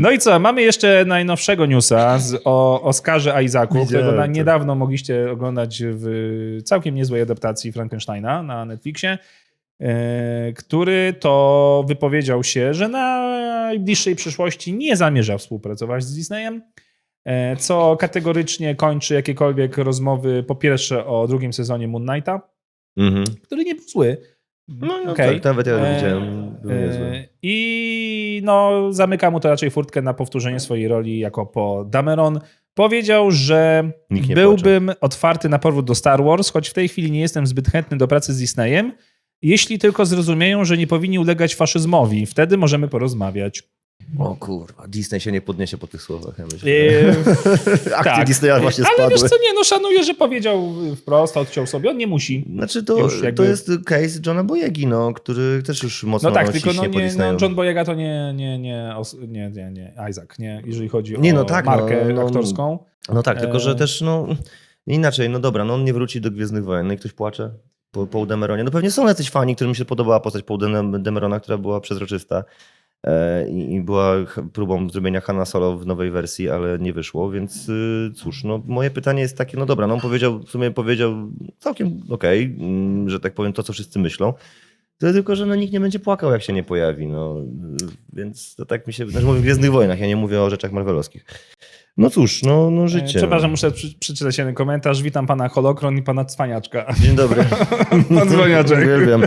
No i co, mamy jeszcze najnowszego newsa z, o Oscarze Isaacu, którego na, niedawno mogliście oglądać w całkiem niezłej adaptacji Frankensteina na Netflixie, e, który to wypowiedział się, że na najbliższej przyszłości nie zamierza współpracować z Disneyem, e, co kategorycznie kończy jakiekolwiek rozmowy po pierwsze o drugim sezonie Moon Knighta, Mhm. który nie był zły. No, no Okej. tak, nawet ja E, widziałem. Był niezły. E, I no, zamyka mu to raczej furtkę na powtórzenie swojej roli jako po Dameron. Powiedział, że byłbym otwarty na powrót do Star Wars, choć w tej chwili nie jestem zbyt chętny do pracy z Disneyem, jeśli tylko zrozumieją, że nie powinni ulegać faszyzmowi. Wtedy możemy porozmawiać. O kurwa, Disney się nie podniesie po tych słowach, ja myślę. E, Akcje tak. Disneya właśnie Ale spadły. wiesz co, nie, no szanuję, że powiedział wprost, odciął sobie, on nie musi. Znaczy to, Już jakby- to jest case Johna Boyegi, no, który też już mocno No tak, tylko no po nie, no. John Boyega to nie, nie, nie, nie, nie, nie, Isaac, nie, jeżeli chodzi Nie, o no tak, no, markę no, aktorską. No tak, tylko że E. też no inaczej, no dobra, no on nie wróci do Gwiezdnych Wojen, no i ktoś płacze po Paul Dameronie. No pewnie są jacyś fani, którym się podobała postać Paul Dem- Damerona, która była przezroczysta i, i była próbą zrobienia Hanna Solo w nowej wersji, ale nie wyszło, więc y, cóż, no moje pytanie jest takie, no dobra, no on powiedział, w sumie powiedział całkiem okej, mm, że tak powiem to, co wszyscy myślą. To tylko, że no, nikt nie będzie płakał, jak się nie pojawi. No, y, więc to tak mi się. Znaczy mówię o Gwiezdnych Wojnach, ja nie mówię o rzeczach marvelowskich. No cóż, no, no E, życie. Przepraszam, muszę przy, przeczytać jeden komentarz. Witam pana Holokron i pana Cwaniaczka. Dzień dobry. Pan Dzwoniaczek. Uwielbiam.